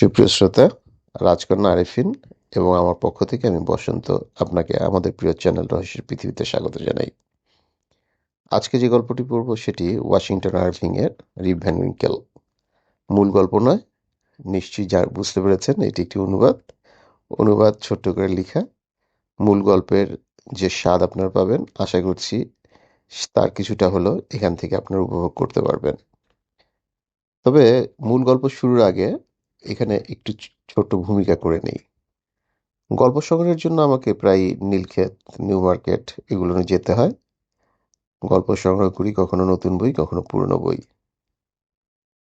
সুপ্রিয় শ্রোতা, রাজকন্যা আরিফিন এবং আমার পক্ষ থেকে আমি বসন্ত আপনাকে আমাদের প্রিয় চ্যানেল রহস্যের পৃথিবীতে স্বাগত জানাই। আজকে যে গল্পটি পড়ব সেটি ওয়াশিংটন আরভিং এর রিভ ভ্যান উইঙ্কেল। মূল গল্প নয়, নিশ্চয়ই যা বুঝতে পেরেছেন, এটি একটি অনুবাদ। অনুবাদ ছোট্ট করে লেখা। মূল গল্পের যে স্বাদ আপনারা পাবেন, আশা করছি তার কিছুটা হলো এখান থেকে আপনারা উপভোগ করতে পারবেন। তবে মূল গল্প শুরুর আগে এখানে একটু ছোট্ট ভূমিকা করে নেই। গল্প সংগ্রহের জন্য আমাকে প্রায় নীলক্ষেত, নিউ মার্কেট এগুলো নিয়ে যেতে হয়। গল্প সংগ্রহ করি, কখনো নতুন বই, কখনো পুরনো বই।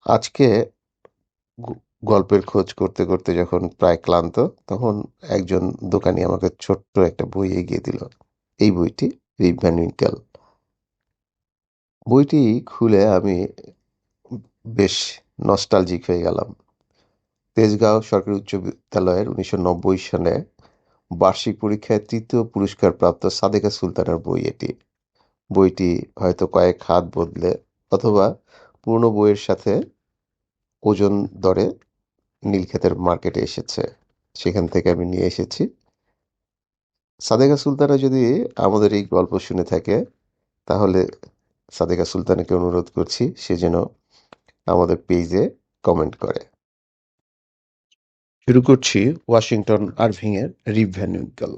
আজকে গল্পের খোঁজ করতে করতে যখন প্রায় ক্লান্ত, তখন একজন দোকানি আমাকে ছোট্ট একটা বই এগিয়ে দিল। এই বইটি রিপ উইঙ্কেল। বইটি খুলে আমি বেশ নস্টালজিক হয়ে গেলাম। তেজগাঁও সরকারি উচ্চ বিদ্যালয়ের উনিশশো নব্বই সালে বার্ষিক পরীক্ষায় তৃতীয় পুরস্কার প্রাপ্ত সাদেকা সুলতানের বই এটি। বইটি হয়তো কয়েক হাত বদলে অথবা পুরনো বইয়ের সাথে ওজন দরে নীলক্ষেতের মার্কেটে এসেছে। সেখান থেকে আমি নিয়ে এসেছি। সাদেকা সুলতানা যদি আমাদের এই গল্প শুনে থাকে, তাহলে সাদেকা সুলতানাকে অনুরোধ করছি সে যেন আমাদের পেজে কমেন্ট করে। শুরু করছি ওয়াশিংটন আরভিং এর রিভ ভ্যান উইঙ্কেল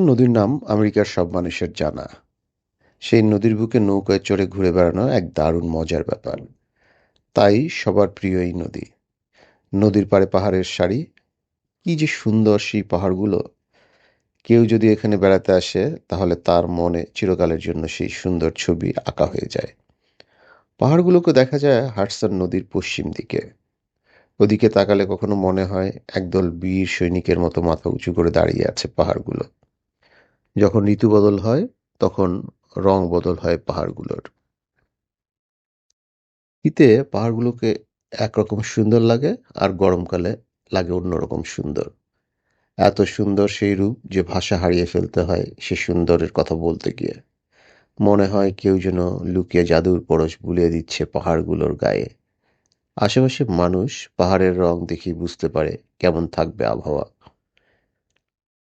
নদীর নাম আমেরিকার সব মানুষের জানা। সেই নদীর বুকে নৌকায় চড়ে ঘুরে বেড়ানো এক দারুণ মজার ব্যাপার। তাই সবার প্রিয় এই নদী। নদীর পাড়ে পাহাড়ের সারি। কি যে সুন্দর সেই পাহাড়গুলো। কেউ যদি এখানে বেড়াতে আসে, তাহলে তার মনে চিরকালের জন্য সেই সুন্দর ছবি আঁকা হয়ে যায়। পাহাড়গুলোকে দেখা যায় হাডসন নদীর পশ্চিম দিকে। ওদিকে তাকালে কখনো মনে হয় একদল বীর সৈনিকের মতো মাথা উঁচু করে দাঁড়িয়ে আছে পাহাড়গুলো। যখন ঋতু বদল হয়, তখন রং বদল হয় পাহাড়গুলোর। শীতে পাহাড়গুলোকে একরকম সুন্দর লাগে আর গরমকালে লাগে অন্যরকম সুন্দর। এত সুন্দর সেই রূপ যে ভাষা হারিয়ে ফেলতে হয় সে সুন্দরের কথা বলতে গিয়ে। মনে হয় কেউ যেন লুকিয়ে জাদুর পরশ বুলিয়ে দিচ্ছে পাহাড়গুলোর গায়ে। আশেপাশে মানুষ পাহাড়ের রং দেখেই বুঝতে পারে কেমন থাকবে আবহাওয়া।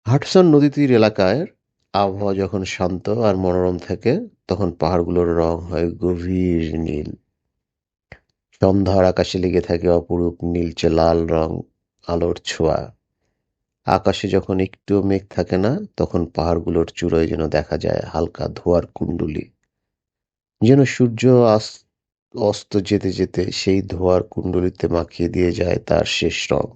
হাডসন নদী তীর এলাকায় আবহাওয়া যখন শান্ত আর মনোরম থাকে, তখন পাহাড়গুলোর রং হয় গভীর নীল। সন্ধ্যার আকাশে লেগে থাকে অপরূপ নীলচে লাল রং, আলোর ছোঁয়া। আকাশে যখন একটুও মেঘ থাকে না, তখন পাহাড়গুলোর চূড়োয় যেন দেখা যায় হালকা ধোয়ার কুণ্ডুলি। যেন সূর্য আস- অস্ত যেতে যেতে সেই ধোয়ার কুণ্ডলিতে মাখিয়ে দিয়ে যায় তার শেষ রং।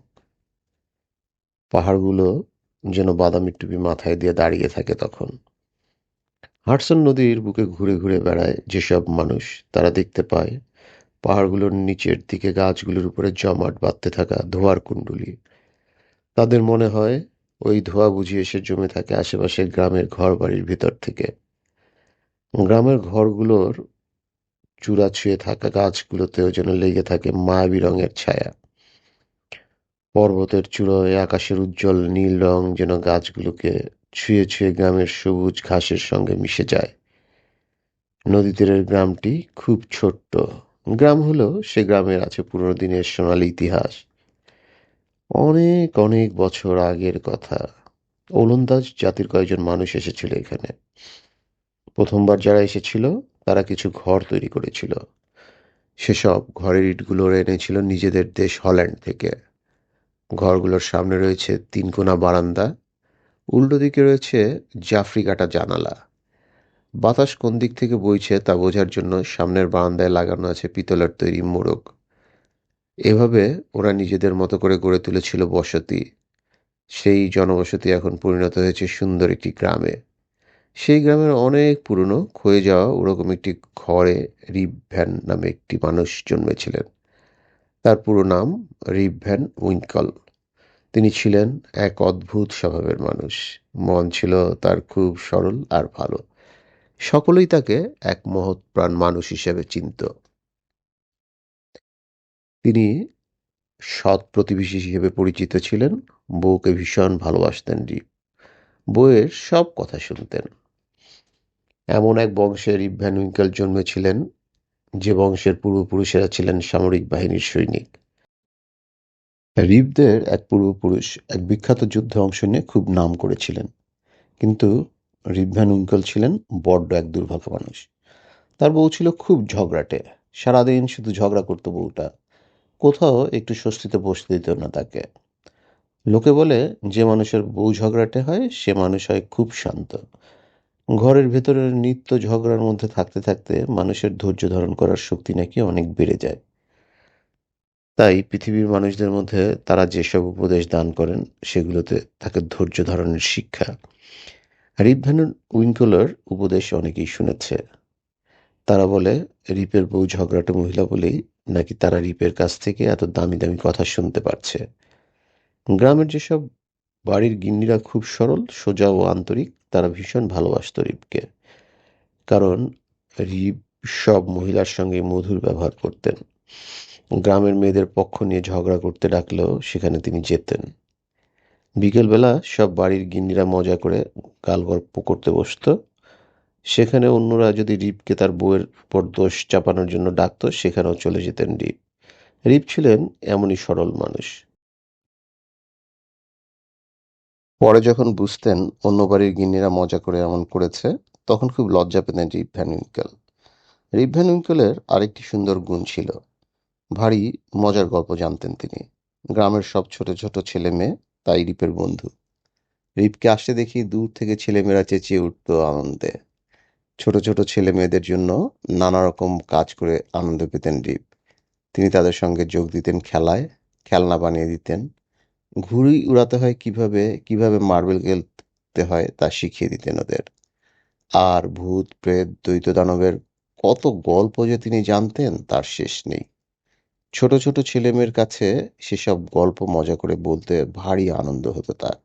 পাহাড়গুলো যেন বাদামি টুপি মাথায় দিয়ে দাঁড়িয়ে থাকে তখন। হাডসন নদীর বুকে ঘুরে ঘুরে বেড়ায় যেসব মানুষ, তারা দেখতে পায় পাহাড়গুলোর নিচের দিকে গাছগুলোর উপরে জমাট বাঁধতে থাকা ধোয়ার কুণ্ডলি। তাদের মনে হয় ওই ধোঁয়া বুঝিয়ে এসে জমে থাকে আশেপাশের গ্রামের ঘর বাড়ির ভিতর থেকে। গ্রামের ঘরগুলোর চূড়া ছুঁয়ে থাকা গাছগুলোতেও যেন লেগে থাকে মায়াবী রঙের ছায়া। পর্বতের চূড়োয় আকাশের উজ্জ্বল নীল রং যেন গাছগুলোকে ছুঁয়ে ছুঁয়ে গ্রামের সবুজ ঘাসের সঙ্গে মিশে যায়। নদী তীরের গ্রামটি খুব ছোট্ট। গ্রাম হলো সে গ্রামের আছে পুরনো দিনের সোনালী ইতিহাস। অনেক অনেক বছর আগের কথা। ওলন্দাজ জাতির কয়েকজন মানুষ এসেছিল এখানে। প্রথমবার যারা এসেছিল তারা কিছু ঘর তৈরি করেছিল। সেসব ঘরের ইটগুলো এনেছিল নিজেদের দেশ হল্যান্ড থেকে। ঘরগুলোর সামনে রয়েছে তিনকোনা বারান্দা, উল্টো দিকে রয়েছে জাফরি কাটা জানালা। বাতাস কোন দিক থেকে বইছে তা বোঝার জন্য সামনের বারান্দায় লাগানো আছে পিতলের তৈরি মোড়ক। এভাবে ওরা নিজেদের মতো করে গড়ে তুলেছিল বসতি। সেই জনবসতি এখন পরিণত হয়েছে সুন্দর একটি গ্রামে। সেই গ্রামের অনেক পুরনো ক্ষয়ে যাওয়া ওরকম একটি ঘরে রিপ ভ্যান নামে একটি মানুষ জন্মেছিলেন। তার পুরো নাম রিপ ভ্যান উইঙ্কল। তিনি ছিলেন এক অদ্ভুত স্বভাবের মানুষ। মন ছিল তার খুব সরল আর ভালো। সকলেই তাকে এক মহৎ প্রাণ মানুষ হিসেবে চিনত। তিনি সৎ প্রতিবেশী হিসেবে পরিচিত ছিলেন, বউকে ভীষণ ভালোবাসতেন রিপ বউয়ের সব কথা শুনতেন। এমন এক বংশে রিপ ভ্যান উইঙ্কেল জন্মেছিলেন, যে বংশের পূর্বপুরুষেরা ছিলেন সামরিক বাহিনীর সৈনিক। রিপদের এক পূর্বপুরুষ এক বিখ্যাত যুদ্ধে অংশ নিয়ে খুব নাম করেছিলেন। কিন্তু রিপ ভ্যান ছিলেন বড্ড এক দুর্ভাগ্য মানুষ। তার বউ ছিল খুব ঝগড়াটে, সারাদিন শুধু ঝগড়া করতো বউটা। কোথাও একটু স্বস্তিতে বসতে দিত না তাকে। লোকে বলে, যে মানুষের বউ ঝগড়াটে হয়, সে মানুষ হয় খুব শান্ত। ঘরের ভেতরের নিত্য ঝগড়ার মধ্যে থাকতে থাকতে মানুষের ধৈর্য ধারণ করার শক্তি নাকি অনেক বেড়ে যায়। তাই পৃথিবীর মানুষদের মধ্যে তারা যেসব উপদেশ দান করেন, সেগুলোতে থাকে ধৈর্য ধারণের শিক্ষা। রিপ ভ্যান উইঙ্কলার উপদেশ অনেকেই শুনেছে। তারা বলে, রিপের বউ ঝগড়াটে মহিলা বলেই নাকি তারা রিপের কাছ থেকে এত দামি দামি কথা শুনতে পারছে? গ্রামের যেসব বাড়ির গিন্নিরা খুব সরল, সোজা ও আন্তরিক তারা ভীষণ ভালোবাসত রিপকে কারণ রিপ সব মহিলার সঙ্গে মধুর ব্যবহার করতেন। গ্রামের মেয়েদের পক্ষ নিয়ে ঝগড়া করতে ডাকলেও সেখানে তিনি যেতেন। বিকেলবেলা সব বাড়ির গিন্নিরা মজা করে গাল গল্প করতে বসতো। সেখানে অন্যরা যদি রিপকে তার বউয়ের উপর দোষ চাপানোর জন্য ডাকতো, সেখানেও চলে যেতেন রিপ রিপ ছিলেন এমনই সরল মানুষ। পরে যখন বুঝতেন অন্য বাড়ির গিন্নিরা মজা করে এমন করেছে, তখন খুব লজ্জা পেতেন Rip Van Winkle Rip Van উইঙ্কেলের আরেকটি সুন্দর গুণ ছিল। ভারী, মজার গল্প জানতেন তিনি। গ্রামের সব ছোট ছোট ছেলে মেয়ে তাই রিপের বন্ধু। রিপকে আসতে দেখি দূর থেকে ছেলেমেয়েরা চেঁচিয়ে উঠত আনন্দে। ছোট ছোট ছেলে মেয়েদের জন্য নানা রকম কাজ করে আনন্দ পেতেন রিপ। তিনি তাদের সঙ্গে যোগ দিতেন খেলায়, খেলনা বানিয়ে দিতেন। ঘুড়ি উড়াতে হয় কীভাবে কীভাবে মার্বেল খেলতে হয় তা শিখিয়ে দিতেন ওদের। আর ভূত, প্রেত, দ্বৈত দানবের কত গল্প যে তিনি জানতেন তার শেষ নেই। ছোট ছোট ছেলেমেয়ের কাছে সেসব গল্প মজা করে বলতে ভারী আনন্দ হতো তার।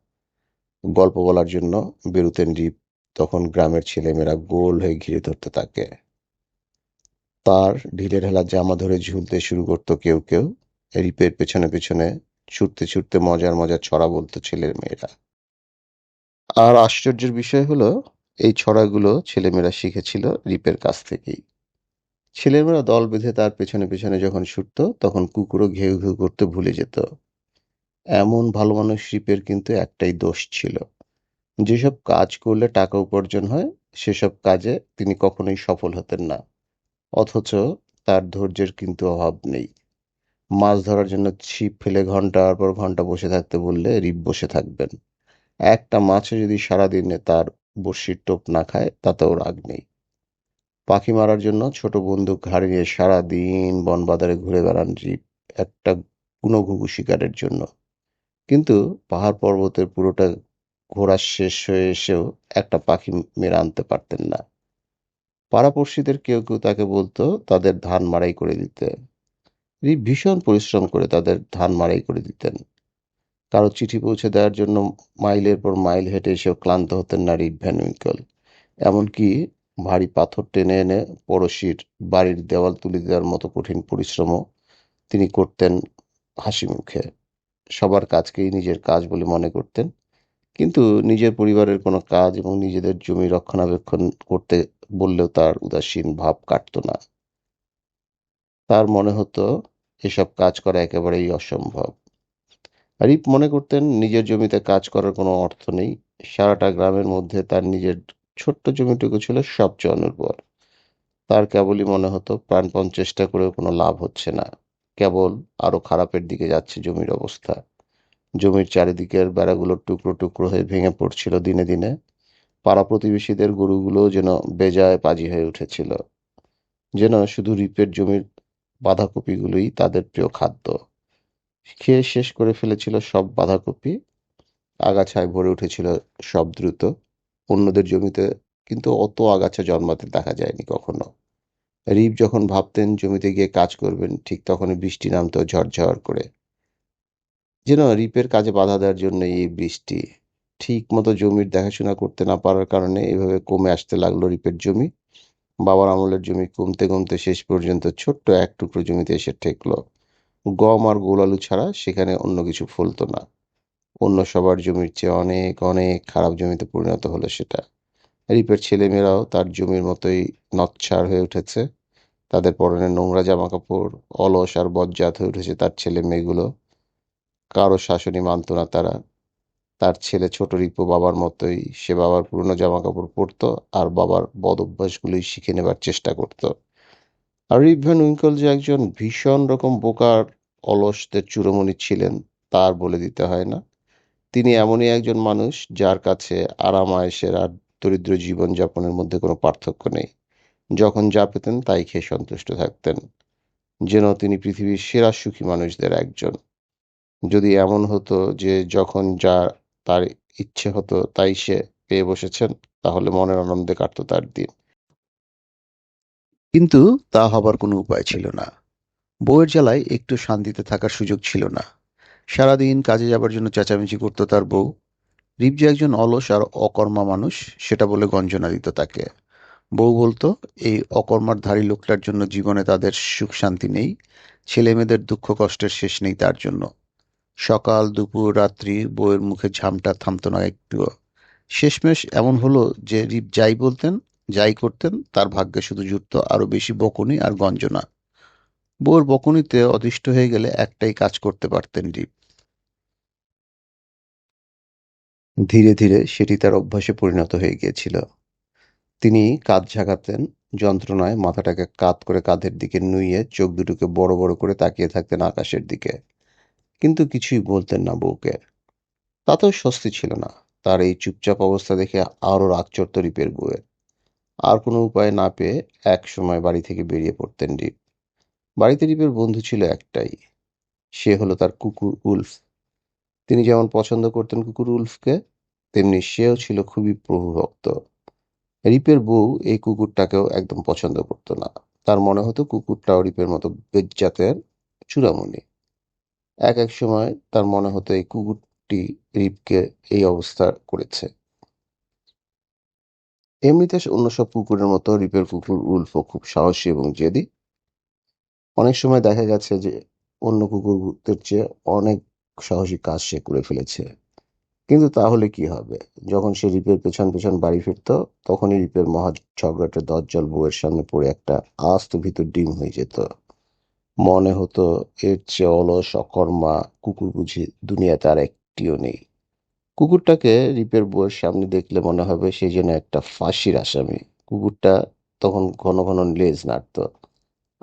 গল্প বলার জন্য বেরুতেন রিপ তখন গ্রামের ছেলেমেয়েরা গোল হয়ে ঘিরে ধরতো তাকে। তার ঢিলে ঢালা জামা ধরে ঝুলতে শুরু করতো কেউ কেউ, রিপের পেছনে পেছনে ছুটতে ছুটতে মজার মজার ছড়া বলতো ছেলের মেয়েরা। আর আশ্চর্যের বিষয় হলো, এই ছড়াগুলো ছেলেমেয়েরা শিখেছিল রিপের কাছ থেকেই। ছেলেমেয়েরা দল বেঁধে তার পেছনে পেছনে যখন ছুটত, তখন কুকুরও ঘেউ ঘেউ করতে ভুলে যেত। এমন ভালো মানুষ রিপের কিন্তু একটাই দোষ ছিল। যেসব কাজ করলে টাকা উপার্জন হয়, সেসব কাজে তিনি কখনোই সফল হতেন না। অথচ তার ধৈর্যের কিন্তু অভাব নেই। মাছ ধরার জন্য ছিপ ফেলে ঘণ্টার পর ঘণ্টা বসে থাকতে বললে রিপ বসে থাকবেন। একটা মাছও যদি সারাদিনে তার বড়শির টোপ না খায়, তাতেও রাগ নেই। পাখি মারার জন্য ছোট বন্দুক ঘাড়ে নিয়ে সারাদিন বনবাজারে ঘুরে বেড়ান রিপ একটা গুণঘুঘু শিকারের জন্য। কিন্তু পাহাড় পর্বতের পুরোটা ঘোরা শেষ হয়ে এসেও একটা পাখি মেরে আনতে পারতেন না। পাড়াপড়শিদের কেউ কেউ তাকে বলতো তাদের ধান মাড়াই করে দিতে। রিপ ভীষণ পরিশ্রম করে তাদের ধান মাড়াই করে দিতেন। কারও চিঠি পৌঁছে দেওয়ার জন্য মাইলের পর মাইল হেঁটে এসেও ক্লান্ত হতেন না উইঙ্কল। এমনকি ভারী পাথর টেনে এনে পড়শির বাড়ির দেওয়াল তুলে দেওয়ার মতো কঠিন পরিশ্রমও তিনি করতেন হাসি মুখে। সবার কাজকেই নিজের কাজ বলে মনে করতেন, কিন্তু নিজের পরিবারের কোনো কাজ এবং নিজেদের জমি রক্ষণাবেক্ষণ করতে বললেও তার উদাসীন ভাব কাটতো না। তার মনে হতো এসব কাজ করা একেবারেই অসম্ভব। রিপ মনে করতেন নিজের জমিতে কাজ করার কোনো অর্থ নেই। সারাটা গ্রামের মধ্যে তার নিজের ছোট্ট জমিটুকু ছিল সবচেয়ে অনুর্বর। তার কেবলই মনে হতো, প্রাণপণ চেষ্টা করেও কোনো লাভ হচ্ছে না। কেবল আরও খারাপের দিকে যাচ্ছে জমির অবস্থা। জমির চারিদিকের বেড়াগুলো টুকরো টুকরো হয়ে ভেঙে পড়ছিল দিনে দিনে। পাড়া প্রতিবেশীদের গরুগুলো যেন বেজায় পাজি হয়ে উঠেছিল। যেন শুধু রিপের জমির বাঁধাকপিগুলোই তাদের প্রিয় খাদ্য। খেয়ে শেষ করে ফেলেছিল সব বাঁধাকপি। আগাছায় ভরে উঠেছিল সব দ্রুত। অন্যদের জমিতে কিন্তু অত আগাছা জন্মাতে দেখা যায়নি কখনো। রিপ যখন ভাবতেন জমিতে গিয়ে কাজ করবেন, ঠিক তখনই বৃষ্টি নামতো ঝরঝর করে। যেন রিপের কাজে বাধা দেওয়ার জন্য এই বৃষ্টি। ঠিক মতো জমির দেখাশোনা করতে না পারার কারণে এভাবে কমে আসতে লাগল রিপের জমি। বাবার আমলের জমি কমতে কমতে শেষ পর্যন্ত ছোট্ট এক টুকরো জমিতে এসে ঠেকলো। গম আর গোল আলু ছাড়া সেখানে অন্য কিছু ফলতো না। অন্য সবার জমির চেয়ে অনেক অনেক খারাপ জমিতে পরিণত হলো সেটা। রিপের ছেলেমেয়েরাও তার জমির মতোই নচ্ছার হয়ে উঠেছে। তাদের পরনে নোংরা জামা কাপড় অলস আর বজ্জাত হয়ে উঠেছে তার ছেলে মেয়েগুলো কারও শাসনই মানত না তারা। তার ছেলে ছোট রিপু বাবার মতোই। সে বাবার পুরনো জামা কাপড় পরতো আর বাবার বদ অভ্যাসগুলোই শিখে নেবার চেষ্টা করত। আর রিপ উইঙ্কল যে একজন ভীষণ রকম বোকার, অলসদের চূড়মণি ছিলেন, তার বলে দিতে হয় না। তিনি এমনই একজন মানুষ যার কাছে আরাম, আয়েসের আর দরিদ্র জীবনযাপনের মধ্যে কোনো পার্থক্য নেই। যখন যা পেতেন তাই খেয়ে সন্তুষ্ট থাকতেন। যেন তিনি পৃথিবীর সেরা সুখী মানুষদের একজন। যদি এমন হতো যে যখন যা তার ইচ্ছে হতো তাই সে পেয়ে বসেছেন, তাহলে মনের আনন্দে কাটতো তার দিন। কিন্তু তা হবার কোনো উপায় ছিল না। বউয়ের জ্বালায় একটু শান্তিতে থাকার সুযোগ ছিল না। সারাদিন কাজে যাবার জন্য চেঁচামেচি করতো তার বউ। রিপ যে একজন অলস আর অকর্মা মানুষ, সেটা বলে গঞ্জনা দিত তাকে। বউ বলতো, এই অকর্মার ধারী লোকটার জন্য জীবনে তাদের সুখ শান্তি নেই ছেলে মেয়েদের দুঃখ কষ্টের শেষ নেই তার জন্য। সকাল, দুপুর, রাত্রি বউয়ের মুখে ঝামটা থামতো না একটুও শেষমেশ এমন হলো যে রিপ যাই বলতেন, যাই করতেন, তার ভাগ্যে শুধু জুটতো আরও বেশি বকুনি আর গঞ্জনা। বউর বকুনিতে অতিষ্ঠ হয়ে গেলে একটাই কাজ করতে পারতেন রিপ ধীরে ধীরে সেটি তার অভ্যাসে পরিণত হয়ে গিয়েছিল। তিনি কাঁধ ঝাঁকাতেন, যন্ত্রণায় মাথাটাকে কাত করে কাঁধের দিকে নুইয়ে চোখ দুটোকে বড় বড় করে তাকিয়ে থাকতেন আকাশের দিকে। কিন্তু কিছুই বলতেন না বউকে। তাতেও স্বস্তি ছিল না। তার এই চুপচাপ অবস্থা দেখে আরও রাগ চড়ত রিপের বউয়ের। আর কোনো উপায় না পেয়ে এক সময় বাড়ি থেকে বেরিয়ে পড়তেন রিপ। বাড়িতে রিপের বন্ধু ছিল একটাই। সে হলো তার কুকুর উলফ। তিনি যেমন পছন্দ করতেন কুকুর উলফকে, তেমনি সেও ছিল খুবই প্রভুভক্ত রিপের বউ এই কুকুরটাকেও একদম পছন্দ করতো না। তার মনে হতো কুকুরটাও রিপের মতো বেজ্জাতের চূড়ামণি। এক এক সময় তার মনে হতো এই কুকুরটি রিপকে এই অবস্থা করেছে। এমনিতে অন্য সব কুকুরের মতো রিপের কুকুর উলফও খুব সাহসী এবং জেদি। অনেক সময় দেখা গেছে যে অন্য কুকুরদের চেয়ে অনেক সাহসী কাজ সে করে ফেলেছে। কিন্তু তাহলে কি হবে? যখন সে রিপের পেছন পেছন বাড়ি ফিরত, তখনই রিপের মহা ঝগড়াটা দজ্জল বউয়ের সামনে পড়ে একটা আস্ত ভিতর ডিম হয়ে যেত। মনে হতো এর চেয়ে অলস অকর্মা কুকুর বুঝি দুনিয়াতে আর একটিও নেই। কুকুরটাকে রিপের বউয়ের সামনে দেখলে মনে হবে সেই যেন একটা ফাঁসির আসামি। কুকুরটা তখন ঘন ঘন লেজ নাড়ত।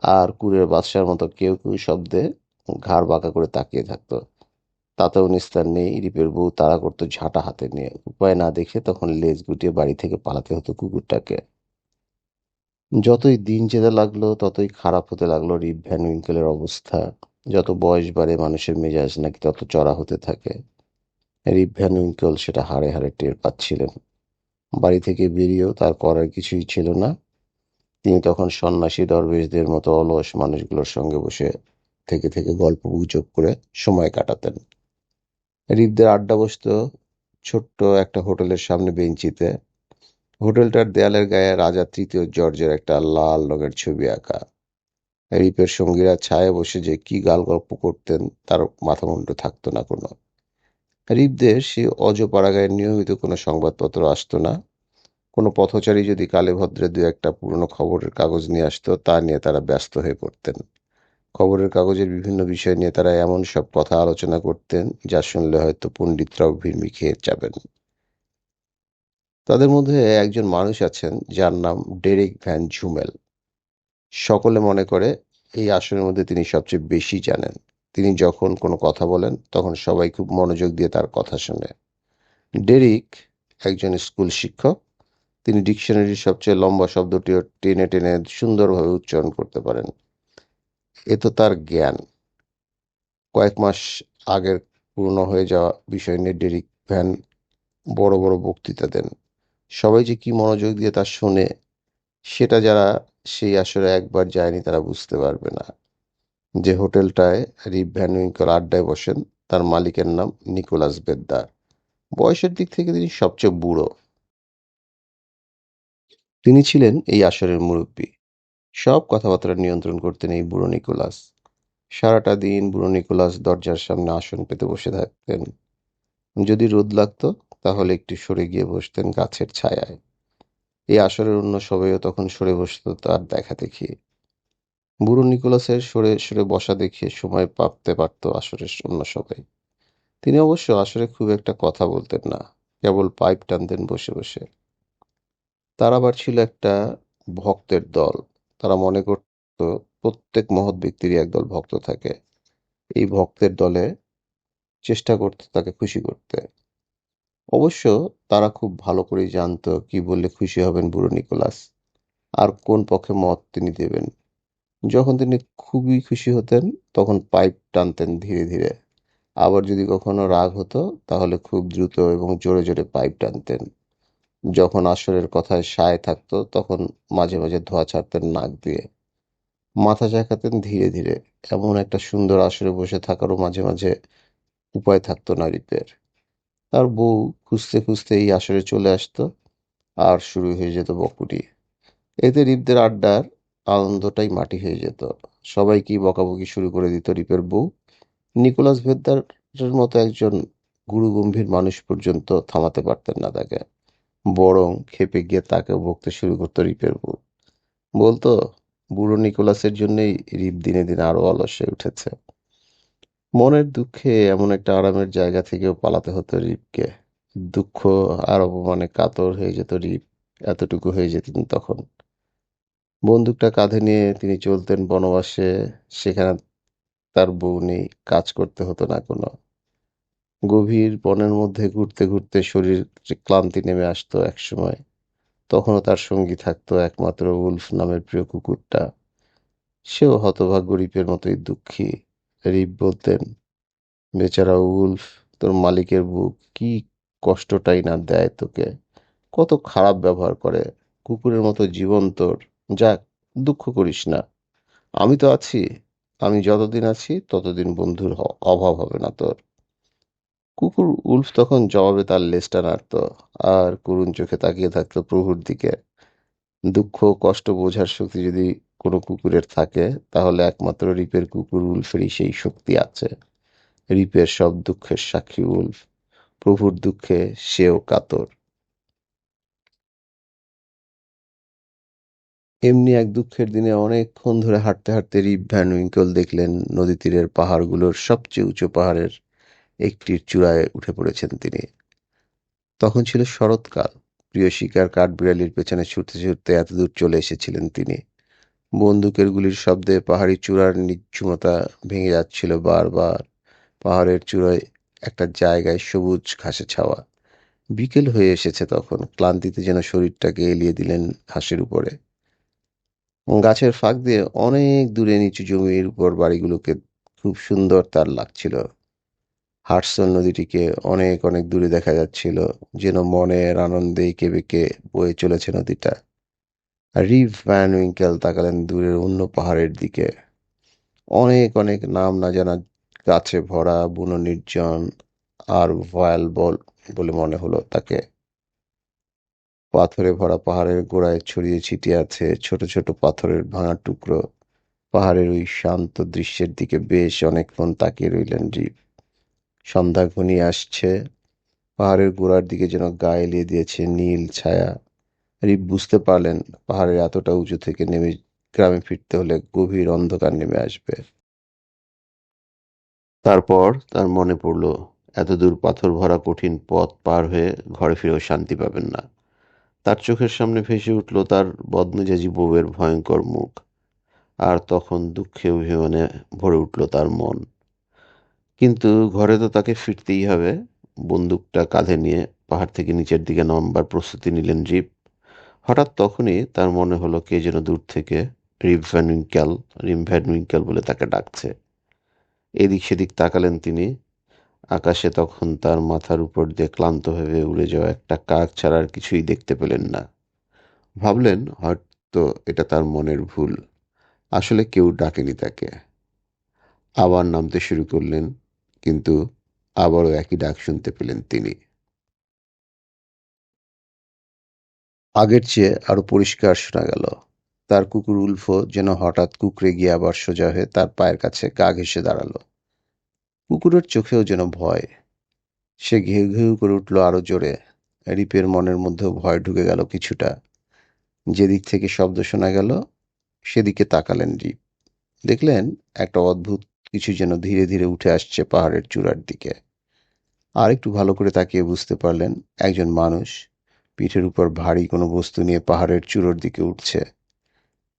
আর কুরের বাদশার মতো কেউ কেউ শব্দে ঘাড় বাঁকা করে তাকিয়ে থাকতো। তাতেও নিস্তার নেই, রিপের বউ তাড়া করতো ঝাঁটা হাতে নিয়ে। উপায় না দেখে তখন লেজ গুটিয়ে বাড়ি থেকে পালাতে হতো কুকুরটাকে। যতই দিন যেতে লাগল, ততই খারাপ হতে লাগল রিপ ভ্যান উইঙ্কেলের অবস্থা। যত বয়স বাড়ে, মানুষের মেজাজ নাকি তত চড়া হতে থাকে। রিপ ভ্যান উইঙ্কেল সেটা হাড়ে হাড়ে টের পাচ্ছিলেন। বাড়ি থেকে বেরিয়েও তার করার কিছুই ছিল না। তিনি তখন সন্ন্যাসী দরবেশদের মতো অলস মানুষগুলোর সঙ্গে বসে থেকে থেকে গল্প গুজব করে সময় কাটাতেন। রিপদের আড্ডা বসতো ছোট্ট একটা হোটেলের সামনে বেঞ্চিতে। হোটেলটার দেয়ালের গায়ে রাজা তৃতীয় জর্জের একটা লাল রঙের ছবি আঁকা। রিপের সঙ্গীরা ছায়ে বসে যে কি গাল গল্প করতেন, তার মাথা মুন্ড থাকতো না কোনো। রিপদের সে অজ অজপাড়াগায় নিয়মিত কোনো সংবাদপত্র আসতো না। কোনো পথচারী যদি কালে ভদ্রে দু একটা পুরনো খবরের কাগজ নিয়ে আসতো, তা নিয়ে তারা ব্যস্ত হয়ে পড়তেন। খবরের কাগজের বিভিন্ন বিষয় নিয়ে তারা এমন সব কথা আলোচনা করতেন, যা শুনলে হয়তো পণ্ডিতরাও ভিড়মি খেয়ে যাবেন। তাদের মধ্যে একজন মানুষ আছেন, যার নাম ডেরেক ভ্যান ঝুমেল। সকলে মনে করে এই আসনের মধ্যে তিনি সবচেয়ে বেশি জানেন। তিনি যখন কোনো কথা বলেন, তখন সবাই খুব মনোযোগ দিয়ে তার কথা শোনে। ডেরিক একজন স্কুল শিক্ষক। তিনি ডিকশনারির সবচেয়ে লম্বা শব্দটিও টেনে টেনে সুন্দরভাবে উচ্চারণ করতে পারেন। এ তো তার জ্ঞান। কয়েক মাস আগের পুরনো হয়ে যাওয়া বিষয় নিয়ে ডেরিক ভ্যান বড় বড় বক্তৃতা দেন। সবাই যে কি মনোযোগ দিয়ে তা শুনে, সেটা যারা সেই আসরে একবার যায়নি তারা বুঝতে পারবে না। যে হোটেলটায় রিপ ভ্যান উইঙ্কল আড্ডায় বসেন, তার মালিকের নাম নিকোলাস বেদ্দার। বয়সের দিক থেকে তিনি সবচেয়ে বুড়ো। তিনি ছিলেন এই আসরের মুরব্বী। সব কথাবার্তা নিয়ন্ত্রণ করতেন এই বুড়ো নিকোলাস। সারাটা দিন বুড়ো নিকোলাস দরজার সামনে আসন পেতে বসে থাকতেন। যদি রোদ লাগতো তাহলে একটু সরে গিয়ে বসতেন গাছের ছায়ায়। এই আসরের অন্য সবাইও তখন সরে বসতো তার দেখা দেখি বুড়ো নিকোলাসের সরে সরে বসা দেখিয়ে সময় পাপতে পারত আসরের অন্য সবাই। তিনি অবশ্য আসরে খুব একটা কথা বলতেন না, কেবল পাইপ টানতেন বসে বসে। তার আবার ছিল একটা ভক্তের দল। তারা মনে করত প্রত্যেক মহৎ ব্যক্তিরই একদল ভক্ত থাকে। এই ভক্তের দলে চেষ্টা করতে তাকে খুশি করতে। অবশ্য তারা খুব ভালো করেই জানত কি বললে খুশি হবেন বুড়ো নিকোলাস। আর কোন পক্ষে মত তিনি দেবেন। যখন তিনি খুবই খুশি হতেন, তখন পাইপ টানতেন ধীরে ধীরে। আবার যদি কখনো রাগ হতো, তাহলে খুব দ্রুত এবং জোরে জোরে পাইপ টানতেন। যখন আসরের কথায় সায় থাকতো, তখন মাঝে মাঝে ধোঁয়া ছাড়তেন নাক দিয়ে। মাথা ঝাঁকাতেন ধীরে ধীরে। এমন একটা সুন্দর আসরে বসে থাকারও মাঝে মাঝে উপায় থাকতো না রিপের তার বউ খুঁজতে খুঁজতে এই আসরে চলে আসতো আর শুরু হয়ে যেত বকুটি এতে রিপদের আড্ডার আনন্দটাই মাটি হয়ে যেত। সবাইকেই বকাবকি শুরু করে দিত রিপের বউ? নিকোলাস ভেদ্দারের মতো একজন গুরু গম্ভীর মানুষ পর্যন্ত থামাতে পারতেন না তাকে। বরং খেপে গিয়ে তাকে বকতে শুরু করতো রিপের বউ। বলতো, বুড়ো নিকোলাসের জন্যই রিপ দিনে দিনে আরও অলস হয়ে উঠেছে। মনের দুঃখে এমন একটা আরামের জায়গা থেকেও পালাতে হতো রিপকে। দুঃখ আর অপমানে কাতর হয়ে যেত রিপ, এতটুকু হয়ে যেতেন তখন। বন্দুকটা কাঁধে নিয়ে তিনি চলতেন বনবাসে, সেখানে তার বউ নেই, কাজ করতে হতো না কোনো। গভীর বনের মধ্যে ঘুরতে ঘুরতে শরীর ক্লান্তি নেমে আসতো একসময়। তখনও তার সঙ্গী থাকতো একমাত্র উলফ নামের প্রিয় কুকুরটা। সেও হতভাগ্য রিপের মতোই দুঃখী। রিপ বলতেন, বেচারা উলফ, তোর মালিকের বুক, কি কষ্টটাই না দেয় তোকে? কত খারাপ ব্যবহার করে, কুকুরের মতো জীবন তোর। যাক, দুঃখ করিস না। আমি তো আছি, আমি যতদিন আছি, ততদিন বন্ধুর অভাব হবে না তোর। কুকুর উলফ তখন জবাবে তার লেজটা নাড়ত, আর করুণ চোখে তাকিয়ে থাকতো প্রভুর দিকে। দুঃখ কষ্ট বোঝার শক্তি যদি কোনো কুকুরের থাকে, তাহলে একমাত্র রিপের কুকুর উলফেরই সেই শক্তি আছে। রিপের সব দুঃখের সাক্ষী উলফ, প্রভুর দুঃখে সেও কাতর। এমনি এক দুঃখের দিনে অনেকক্ষণ ধরে হাঁটতে হাঁটতে রিপ ভ্যান উইঙ্কল দেখলেন নদী তীরের পাহাড়গুলোর সবচেয়ে উঁচু পাহাড়ের একটির চূড়ায় উঠে পড়েছেন তিনি। তখন ছিল শরৎকাল প্রিয় শিকার কাঠবিড়ালির পেছনে ছুটতে ছুটতে এতদূর চলে এসেছিলেন তিনি। বন্দুকের গুলির শব্দে পাহাড়ি চূড়ার নিঝুমতা ভেঙে যাচ্ছিল বারবার। পাহাড়ের চূড়ায় একটা জায়গায় সবুজ ঘাসে ছাওয়া। বিকেল হয়ে এসেছে তখন, ক্লান্তিতে যেন শরীরটাকে এলিয়ে দিলেন ঘাসের উপরে। গাছের ফাঁক দিয়ে অনেক দূরে নিচু জমির উপর বাড়িগুলোকে খুব সুন্দর তার লাগছিল। হাডসন নদীটিকে অনেক অনেক দূরে দেখা যাচ্ছিল, যেন মনের আনন্দে এঁকে বেঁকে বয়ে চলেছে নদীটা। রিভ ভ্যান উইঙ্কেল তাকালেন দূরের অন্য পাহাড়ের দিকে। অনেক অনেক নাম না জানা গাছে ভরা, বুনো নির্জন আর ভয়াল বল বলে মনে হলো তাকে। পাথরে ভরা পাহাড়ের গোড়ায় ছড়িয়ে ছিটিয়ে আছে ছোট ছোট পাথরের ভাঙা টুকরো। পাহাড়ের ওই শান্ত দৃশ্যের দিকে বেশ অনেকক্ষণ তাকিয়ে রইলেন রিভ সন্ধ্যা ঘনিয়ে আসছে। পাহাড়ের গোড়ার দিকে যেন গায়ে এলিয়ে দিয়েছে নীল ছায়া। রিপ বুঝতে পারলেন, পাহাড়ের এতটা উঁচু থেকে নেমে গ্রামে ফিরতে হলে গভীর অন্ধকার নেমে আসবে। তারপর তার মনে পড়ল, এতদূর পাথর ভরা কঠিন পথ পার হয়ে ঘরে ফিরেও শান্তি পাবেন না। তার চোখের সামনে ভেসে উঠল তার বদমেজাজি বউয়ের ভয়ঙ্কর মুখ। আর তখন দুঃখে অভিমানে ভরে উঠল তার মন। কিন্তু ঘরে তো তাকে ফিরতেই হবে। বন্দুকটা কাঁধে নিয়ে পাহাড় থেকে নিচের দিকে নামবার প্রস্তুতি নিলেন রিপ হঠাৎ তখনই তার মনে হলো কে যেন দূর থেকে Rip Van Winkle Rip Winkle বলে তাকে ডাকছে। এদিক সেদিক তাকালেন তিনি। আকাশে তখন তার মাথার উপর দিয়ে ক্লান্ত ভেবে উড়ে যাওয়া একটা কাক ছাড়া আর কিছুই দেখতে পেলেন না। ভাবলেন, হয়তো এটা তার মনের ভুল। আসলে কেউ ডাকেনি তাকে। আবার নামতে শুরু করলেন, কিন্তু আবারও একই ডাক শুনতে পেলেন তিনি। আগের চেয়ে আরও পরিষ্কার শোনা গেল। তার কুকুর উল্ফো যেন হঠাৎ কুকরে গিয়ে আবার সোজা হয়ে তার পায়ের কাছে গা ঘেসে দাঁড়াল। কুকুরের চোখেও যেন ভয়। সে ঘেউ ঘেউ করে উঠল আরও জোরে। রিপের মনের মধ্যেও ভয় ঢুকে গেল কিছুটা। যেদিক থেকে শব্দ শোনা গেল, সেদিকে তাকালেন রিপ। দেখলেন একটা অদ্ভুত কিছু যেন ধীরে ধীরে উঠে আসছে পাহাড়ের চূড়ার দিকে। আর একটু ভালো করে তাকিয়ে বুঝতে পারলেন একজন মানুষ পিঠের উপর ভারী কোনো বস্তু নিয়ে পাহাড়ের চূড়োর দিকে উঠছে।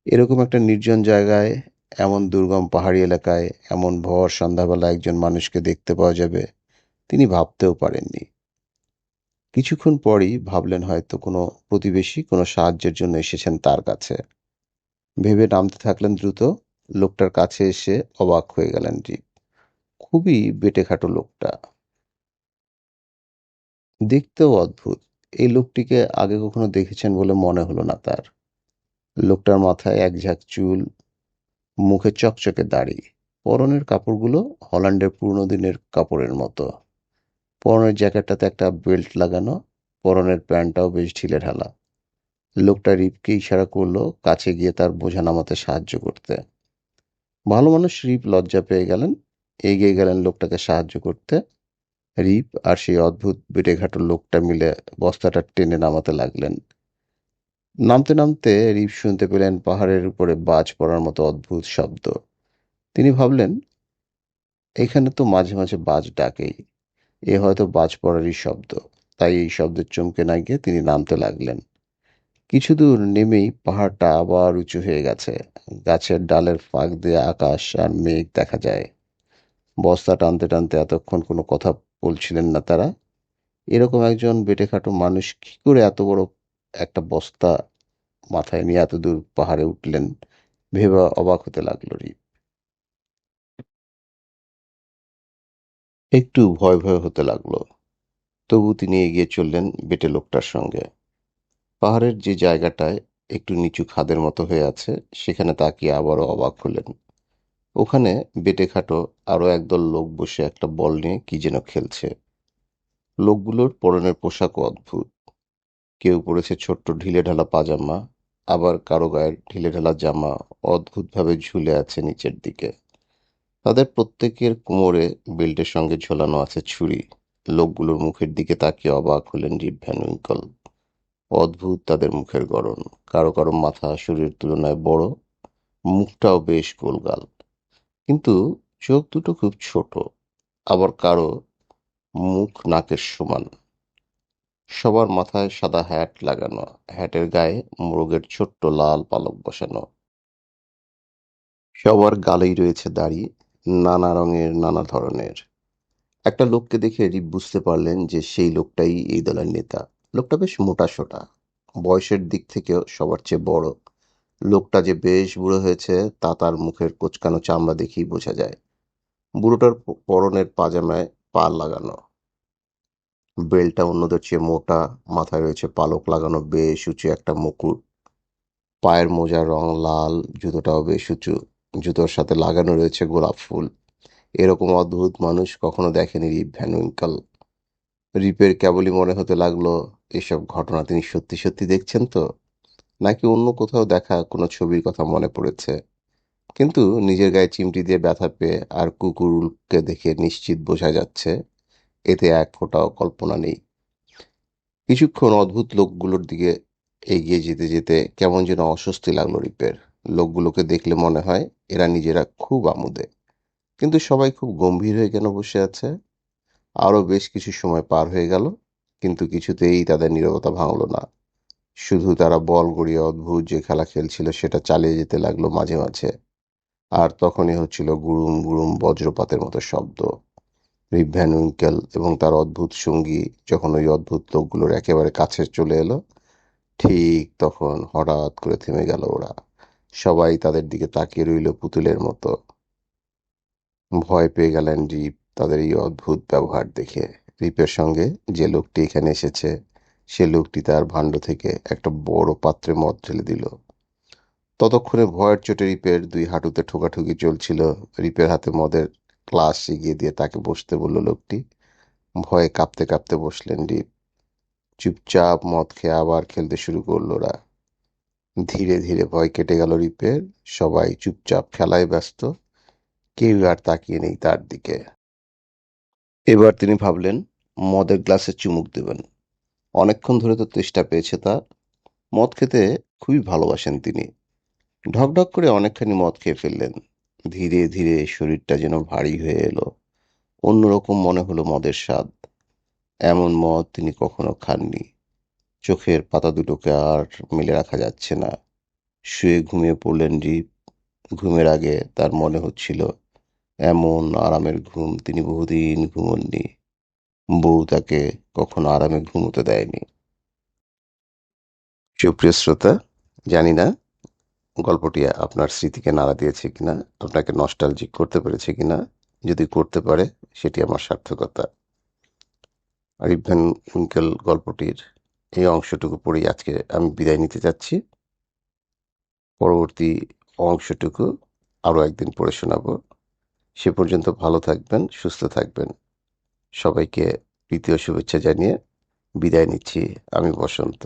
এরকম একটা নির্জন জায়গায়, এমন দুর্গম পাহাড়ি এলাকায়, এমন ভর সন্ধ্যাবেলা একজন মানুষকে দেখতে পাওয়া যাবে, তিনি ভাবতেও পারেননি। কিছুক্ষণ পরই ভাবলেন হয়তো কোনো প্রতিবেশী কোনো সাহায্যের জন্য এসেছেন তার কাছে। ভেবে নামতে থাকলেন দ্রুত, লোকটার কাছে এসে অবাক হয়ে গেলেন জীব খুবই বেটেখাটো লোকটা। দেখতেও অদ্ভুত। এই লোকটিকে আগে কখনো দেখেছেন বলে মনে হলো না তার। লোকটার মাথায় এক ঝাঁক চুল, মুখে চকচকে দাড়ি, পরনের কাপড়গুলো হল্যান্ডের পুরনো দিনের কাপড়ের মতো। পরনের জ্যাকেটটাতে একটা বেল্ট লাগানো, পরনের প্যান্টটাও বেশ ঢিলে ঢালা। লোকটা রিপকে ইশারা করল কাছে গিয়ে তার বোঝা নামাতে সাহায্য করতে। ভালো মানুষ রিপ লজ্জা পেয়ে গেলেন, এগিয়ে গেলেন লোকটাকে সাহায্য করতে। রিপ আর সেই অদ্ভুত বেটেঘাটো লোকটা মিলে বস্তাটা টেনে নামাতে লাগলেন। নামতে নামতে রিপ শুনতে পেলেন পাহাড়ের উপরে বাজ পড়ার মতো অদ্ভুত শব্দ। তিনি ভাবলেন, এখানে তো মাঝে মাঝে বাজ ডাকেই। এ হয়তো বাজ পড়ারই শব্দ। তাই এই শব্দের চমকে না গিয়ে তিনি নামতে লাগলেন। কিছু দূর নেমেই পাহাড়টা আবার উঁচু হয়ে গেছে। গাছের ডালের ফাঁক দিয়ে আকাশ আর মেঘ দেখা যায়। বস্তা টানতে টানতে এতক্ষণ কোনো কথা বলছিলেন না তারা। এরকম একজন বেটেখাটো মানুষ কি করে এত বড় একটা বস্তা মাথায় নিয়ে এত দূর পাহাড়ে উঠলেন? ভেবে অবাক হতে লাগল রিপ। একটু ভয় ভয় হতে লাগল। তবু তিনি এগিয়ে চললেন বেটে লোকটার সঙ্গে। পাহাড়ের যে জায়গাটায় একটু নিচু খাদের মতো হয়ে আছে, সেখানে তাকিয়ে আবারও অবাক হলেন। ওখানে বেটেখাটো আরও একদল লোক বসে একটা বল নিয়ে কি যেন খেলছে। লোকগুলোর পরনের পোশাকও অদ্ভুত। কেউ পরেছে ছোট্ট ঢিলে ঢালা পাজামা, আবার কারও গায়ের ঢিলে ঢালা জামা অদ্ভুতভাবে ঝুলে আছে নিচের দিকে। তাদের প্রত্যেকের কোমরে বেল্টের সঙ্গে ঝোলানো আছে ছুরি। লোকগুলোর মুখের দিকে তাকিয়ে অবাক হলেন রিপ ভ্যান উইঙ্কল অদ্ভুত তাদের মুখের গড়ন। কারও কারও মাথা শরীরের তুলনায় বড়, মুখটাও বেশ গোলগাল। কিন্তু চোখ দুটো খুব ছোট, আবার কারও মুখ নাকের সমান। সবার মাথায় সাদা হ্যাট লাগানো হ্যাটের গায়ে মোরগের ছোট্ট লাল পালক বসানো। সবার গালেই রয়েছে দাড়ি, নানা রঙের, নানা ধরনের। একটা লোককে দেখে রিপ বুঝতে পারলেন যে সেই লোকটাই এই দলের নেতা। লোকটা বেশ মোটা সোটা, বয়সের দিক থেকেও সবার চেয়ে বড়। লোকটা যে বেশ বুড়ো হয়েছে, তা তার মুখের কোচকানো চামড়া দেখেই বোঝা যায়। বুড়োটার পরনের পাজামায় পাল লাগানো। বেলটা অন্যদের চেয়ে মোটা, মাথায় রয়েছে পালক লাগানো বেশ উঁচু একটা মুকুট। পায়ের মোজার রং লাল, জুতোটাও বেশ উঁচু। জুতোর সাথে লাগানো রয়েছে গোলাপ ফুল। এরকম অদ্ভুত মানুষ কখনো দেখেনি রিপ ভ্যান উইঙ্কল। রিপের কেবলই মনে হতে লাগল, এসব ঘটনা তিনি সত্যি সত্যি দেখছেন তো? নাকি অন্য কোথাও দেখা কোনো ছবির কথা মনে পড়েছে? কিন্তু নিজের গায়ে চিমটি দিয়ে ব্যথা পেয়ে আর কুকুরকে দেখে নিশ্চিত বোঝা যাচ্ছে, এতে এক ফোঁটাও কল্পনা নেই। কিছুক্ষণ অদ্ভুত লোকগুলোর দিকে এগিয়ে যেতে যেতে কেমন যেন অস্বস্তি লাগল রিপের। লোকগুলোকে দেখলে মনে হয় এরা নিজেরা খুব আমুদে, কিন্তু সবাই খুব গম্ভীর হয়ে কেন বসে আছে? আরও বেশ কিছু সময় পার হয়ে গেল, কিন্তু কিছুতেই তাদের নীরবতা ভাঙল না। শুধু তারা বল গড়িয়ে অদ্ভুত যে খেলা খেলছিল সেটা চালিয়ে যেতে লাগল মাঝে মাঝে। আর তখনই হচ্ছিল গুড়ুম গুড়ুম বজ্রপাতের মতো শব্দ। রিপ ভ্যান উইঙ্কেল এবং তার অদ্ভুত সঙ্গী যখন ওই অদ্ভুত লোকগুলোর একেবারে কাছে চলে এলো, ঠিক তখন হঠাৎ করে থেমে গেল ওরা। সবাই তাদের দিকে তাকিয়ে রইল পুতুলের মতো। ভয় পেয়ে গেলেন রিপ তাদের এই অদ্ভুত ব্যবহার দেখে। রিপের সঙ্গে যে লোকটি এখানে এসেছে সে লোকটি তার ভাণ্ড থেকে একটা বড় পাত্রে মদ ঢেলে দিল। ততক্ষণে ভয়ের চোটে রিপের দুই হাঁটুতে ঠোকাঠুকি চলছিল। রিপের হাতে মদের ক্লাস এগিয়ে দিয়ে তাকে বসতে বলল, লোকটি, ভয়ে কাঁপতে কাঁপতে বসলেন রিপ। চুপচাপ মদ খেয়ে আবার খেলতে শুরু করল ওরা। ধীরে ধীরে ভয় কেটে গেল রিপের। সবাই চুপচাপ খেলায় ব্যস্ত। কেউ আর তাকিয়ে নেই তার দিকে। এবার তিনি ভাবলেন, মদের গ্লাসে চুমুক দেবেন। অনেকক্ষণ ধরে তো তেষ্টা পেয়েছে তার মদ খেতে খুবই ভালোবাসেন তিনি। ঢকঢক করে অনেকখানি মদ খেয়ে ফেললেন। ধীরে ধীরে শরীরটা যেন ভারী হয়ে এলো। অন্যরকম মনে হলো মদের স্বাদ। এমন মদ তিনি কখনো খাননি। চোখের পাতা দুটোকে আর মেলে রাখা যাচ্ছে না। শুয়ে ঘুমিয়ে পড়লেন রিপ। ঘুমের আগে তার মনে হচ্ছিল, এমন আরামের ঘুম তিনি বহুদিন ঘুমননি। বউ তাকে কখনো আরামে ঘুমোতে দেয়নি। সুপ্রিয় শ্রোতা, জানি না গল্পটি আপনার স্মৃতিকে নাড়া দিয়েছে কিনা, আপনাকে নস্টালজিক করতে পেরেছে কিনা, যদি করতে পারে, সেটি আমার সার্থকতা। আরিফ ভ্যান গল্পটির এই অংশটুকু পড়েই আজকে আমি বিদায় নিতে যাচ্ছি পরবর্তী অংশটুকু আরও একদিন পড়ে শোনাবো। সে পর্যন্ত ভালো থাকবেন, সুস্থ থাকবেন। সবাইকে তৃতীয় শুভেচ্ছা জানিয়ে বিদায় নিচ্ছি। আমি বসন্ত।